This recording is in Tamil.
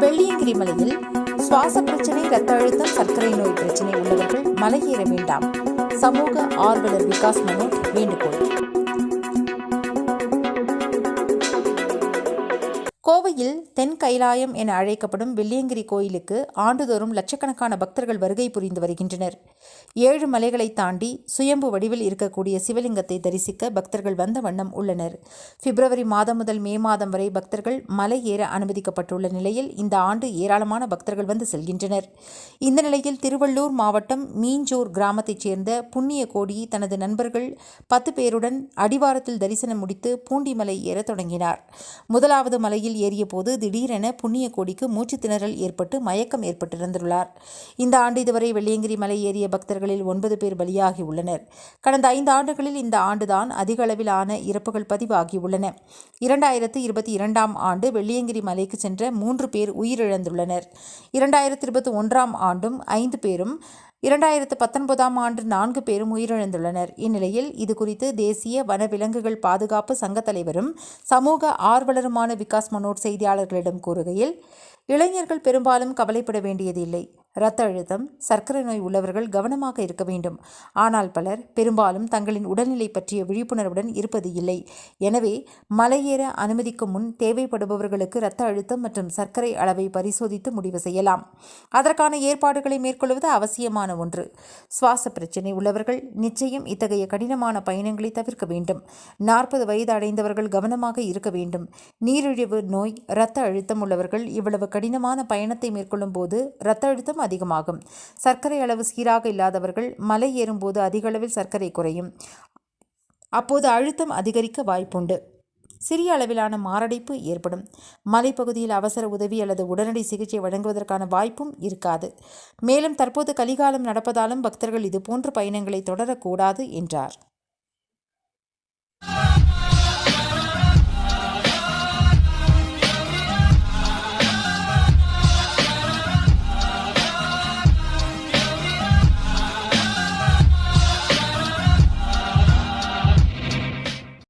வெள்ளியங்கிரி மலையில் சுவாச பிரச்சனை ரத்த அழுத்தம் சர்க்கரை நோய் பிரச்சனை உள்ளவர்கள் மலையேற வேண்டாம். சமூக ஆர்வலர் விகாஸ் மனோஜ் வேண்டுகோள். கோவையில் தென் கைலாயம் என அழைக்கப்படும் வெள்ளியங்கிரி கோயிலுக்கு ஆண்டுதோறும் லட்சக்கணக்கான பக்தர்கள் வருகை புரிந்து வருகின்றனர். ஏழு மலைகளை தாண்டி சுயம்பு வடிவில் இருக்கக்கூடிய சிவலிங்கத்தை தரிசிக்க பக்தர்கள் வந்த வண்ணம் உள்ளனர். பிப்ரவரி மாதம் முதல் மே மாதம் வரை பக்தர்கள் மலை ஏற அனுமதிக்கப்பட்டுள்ள நிலையில் இந்த ஆண்டு ஏராளமான பக்தர்கள் வந்து செல்கின்றனர். இந்த நிலையில் திருவள்ளூர் மாவட்டம் மீஞ்சூர் கிராமத்தைச் சேர்ந்த புண்ணிய கோடி தனது நண்பர்கள் பத்து பேருடன் அடிவாரத்தில் தரிசனம் முடித்து பூண்டிமலை ஏற தொடங்கினார். முதலாவது மலையில் ஏறிய போது திடீரென புண்ணிய கோடிக்கு மூச்சு திணறல் ஏற்பட்டு மயக்கம் ஏற்பட்டிருந்துள்ளார். இந்த ஆண்டு இதுவரை வெள்ளியங்கிரி மலை ஏறிய பக்தர்களில் ஒன்பது பேர் பலியாகியுள்ளனர் கடந்த ஐந்து ஆண்டுகளில் இந்த ஆண்டுதான் அதிக அளவிலான இறப்புகள் பதிவாகியுள்ளன இரண்டாயிரத்து இருபத்தி இரண்டாம் ஆண்டு வெள்ளியங்கிரி மலைக்கு சென்ற மூன்று பேர் உயிரிழந்துள்ளனர். இரண்டாயிரத்து இருபத்தி ஒன்றாம் ஆண்டும் ஐந்து பேரும் இரண்டாயிரத்து பத்தொன்பதாம் ஆண்டு நான்கு பேரும் உயிரிழந்துள்ளனர். இந்நிலையில் இதுகுறித்து தேசிய வனவிலங்குகள் பாதுகாப்பு சங்க தலைவரும் சமூக ஆர்வலருமான விகாஸ் மனோட் செய்தியாளர்களிடம் கூறுகையில் இளைஞர்கள் பெரும்பாலும் கவலைப்பட வேண்டியதில்லை. இரத்த அழுத்தம் சர்க்கரை நோய் உள்ளவர்கள் கவனமாக இருக்க வேண்டும். ஆனால் பலர் பெரும்பாலும் தங்களின் உடல்நிலை பற்றிய விழிப்புணர்வுடன் இருப்பது இல்லை. எனவே மலையேற அனுமதிக்கும் முன் தேவைப்படுபவர்களுக்கு இரத்த அழுத்தம் மற்றும் சர்க்கரை அளவை பரிசோதித்து முடிவு செய்யலாம். அதற்கான ஏற்பாடுகளை மேற்கொள்வது அவசியமான ஒன்று. சுவாச பிரச்சினை உள்ளவர்கள் நிச்சயம் இத்தகைய கடினமான பயணங்களை தவிர்க்க வேண்டும். நாற்பது வயது அடைந்தவர்கள் கவனமாக இருக்க வேண்டும். நீரிழிவு நோய் இரத்த அழுத்தம் உள்ளவர்கள் இவ்வளவு கடினமான பயணத்தை மேற்கொள்ளும் போது இரத்த அழுத்தம் அதிகமாகும். சர்க்கரை அளவு சீராக இல்லாதவர்கள் மலை ஏறும்போது அதிக அளவில் சர்க்கரை குறையும். அப்போது அழுத்தம் அதிகரிக்க வாய்ப்புண்டு. சிறிய அளவிலான மாரடைப்பு ஏற்படும். மலைப்பகுதியில் அவசர உதவி அல்லது உடனடி சிகிச்சை வழங்குவதற்கான வாய்ப்பும் இருக்காது. மேலும் தற்போது கலிகாலம் நடப்பதாலும் பக்தர்கள் இதுபோன்ற பயணங்களை தொடரக்கூடாது என்றார்.